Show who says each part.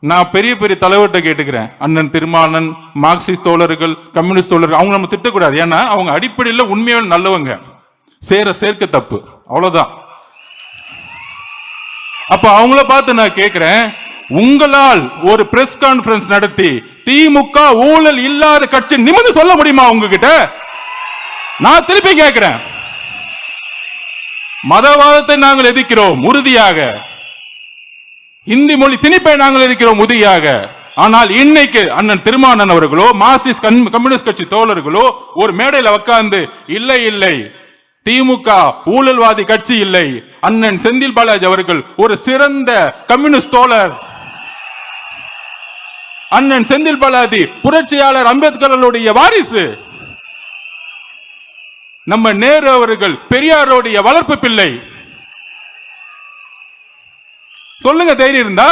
Speaker 1: நான் பெரிய பெரிய தலைவர்கிட்ட கேட்டுக்கிறேன். அண்ணன் திருமானன் மார்க்சிஸ்ட் தோழர்கள் கம்யூனிஸ்ட் தோழர்கள் அவங்க நம்ம திட்டக்கூடாது. ஏன்னா அவங்க அடிப்படையில் உண்மையோடு நல்லவங்க. சேர சேர்க்க தப்பு. அவ்வளவுதான். அப்ப அவங்கள பார்த்து நான் கேட்கிறேன் உங்களால் ஒரு பிரஸ் கான்ஃபரன்ஸ் நடத்தி திமுக ஊழல் இல்லாத கட்சி நிமிர்ந்து சொல்ல முடியுமா உங்ககிட்ட? நான் திருப்பி கேட்கிறேன் மதவாதத்தை நாங்கள் எதிர்க்கிறோம் உறுதியாக. இந்தி மொழி திணிப்பை நாங்கள் இருக்கிறோம் உதவியாக ஆனால் இன்னைக்கு அண்ணன் திருமானன் அவர்களோ மார்க்சிஸ்ட் கம்யூனிஸ்ட் கட்சி தோழர்களோ ஒரு மேடையில் உட்கார்ந்து இல்லை இல்லை திமுக ஊழல்வாதி கட்சி இல்லை. அண்ணன் செந்தில் பாலாஜி அவர்கள் ஒரு சிறந்த கம்யூனிஸ்ட் தோழர். அண்ணன் செந்தில் பாலாஜி புரட்சியாளர் அம்பேத்கர்களுடைய வாரிசு. நம்ம நேரு அவர்கள் பெரியாருடைய வளர்ப்பு பிள்ளை. சொல்லுங்க தைரியம் இருந்தா?